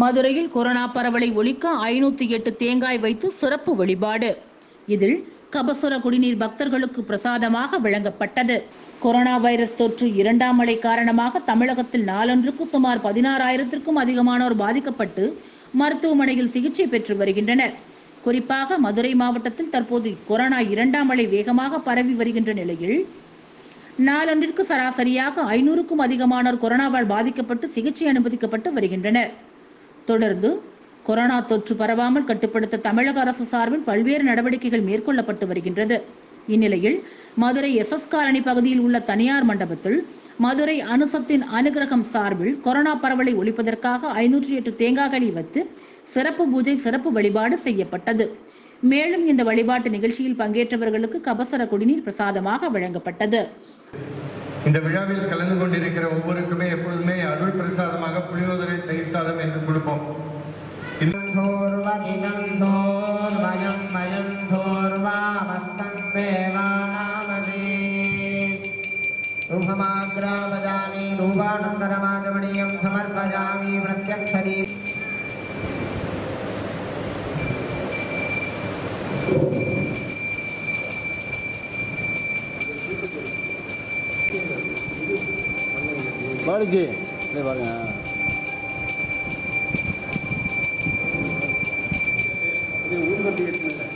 மதுரையில் கொரோனா பரவலை ஒழிக்க ஐநூத்தி எட்டு தேங்காய் வைத்து சிறப்பு வழிபாடு. இதில் கபசுர குடிநீர் பக்தர்களுக்கு பிரசாதமாக வழங்கப்பட்டது. கொரோனா வைரஸ் தொற்று இரண்டாம் அலை காரணமாக தமிழகத்தில் நாளொன்றுக்கு சுமார் பதினாறாயிரத்திற்கும் அதிகமானோர் பாதிக்கப்பட்டு மருத்துவமனையில் சிகிச்சை பெற்று வருகின்றனர். குறிப்பாக மதுரை மாவட்டத்தில் தற்போது கொரோனா இரண்டாம் அலை வேகமாக பரவி வருகின்ற நிலையில் நாளொன்றிற்கு சராசரியாக ஐநூறுக்கும் அதிகமானோர் கொரோனாவால் பாதிக்கப்பட்டு சிகிச்சை அனுமதிக்கப்பட்டு வருகின்றனர். தொடர்ந்து கொரோனா தொற்று பரவாமல் கட்டுப்படுத்த தமிழக அரசு சார்பில் பல்வேறு நடவடிக்கைகள் மேற்கொள்ளப்பட்டு வருகின்றது. இந்நிலையில் மதுரை எஸ் எஸ் காலனி பகுதியில் உள்ள தனியார் மண்டபத்தில் மதுரை அனுசத்தின் அனுகிரகம் சார்பில் கொரோனா பரவலை ஒழிப்பதற்காக ஐநூற்றி எட்டு தேங்காய்களை வைத்து சிறப்பு பூஜை சிறப்பு வழிபாடு செய்யப்பட்டது. மேலும் இந்த வழிபாட்டு நிகழ்ச்சியில் பங்கேற்றவர்களுக்கு கபசர குடிநீர் பிரசாதமாக வழங்கப்பட்டது. இந்த விழாவில் கலந்து கொண்டிருக்கிற ஒவ்வொருக்குமே எப்பொழுதுமே அருள் பிரசாதமாக புளியோதரை தயிர் சாதம் என்று கொடுப்போம். ரூபானந்தரமாஜமணியம் சமர்ப்பஜாமி பிரத்யக்ஷதீப் பாடிஜி இல்லை பாருங்க. ஊர் கட்டி எடுத்துருந்தேன்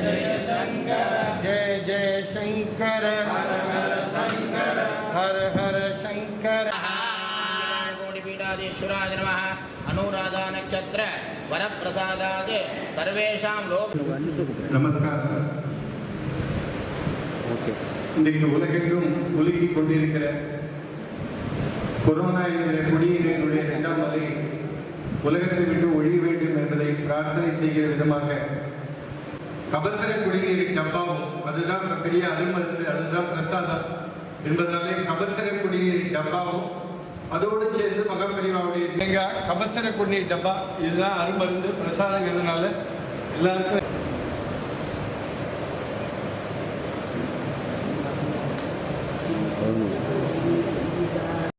சங்கர ஹர ஹர சங்கர. கோடி பீடாதீஸ்வராஜ நம அனுராதா நட்சத்திர வரப்பிரசாதாது சர்வேஷாம் லோக நமஸ்காரம். ஓகே. இன்றைக்கு உலகெங்கும் உலுக்கிக் கொண்டிருக்கிற கொரோனா என்ற கொடியினுடைய இரண்டாம் அலை உலகத்தை விட்டு ஒழிய வேண்டும் என்பதை பிரார்த்தனை செய்கிற விதமாக கபசர குடிநீரின் டப்பாவும் அதுதான் பெரிய அருமருந்து அதுதான் பிரசாதம் என்பதனாலே கபசர குடிநீரின் டப்பாவும் அதோடு சேர்ந்து மகப்பெரிவாவுடைய தேங்காய் கபசர குடிநீர் டப்பா இதுதான் அருமருந்து பிரசாதங்கிறதுனால எல்லாருக்கும் போதும்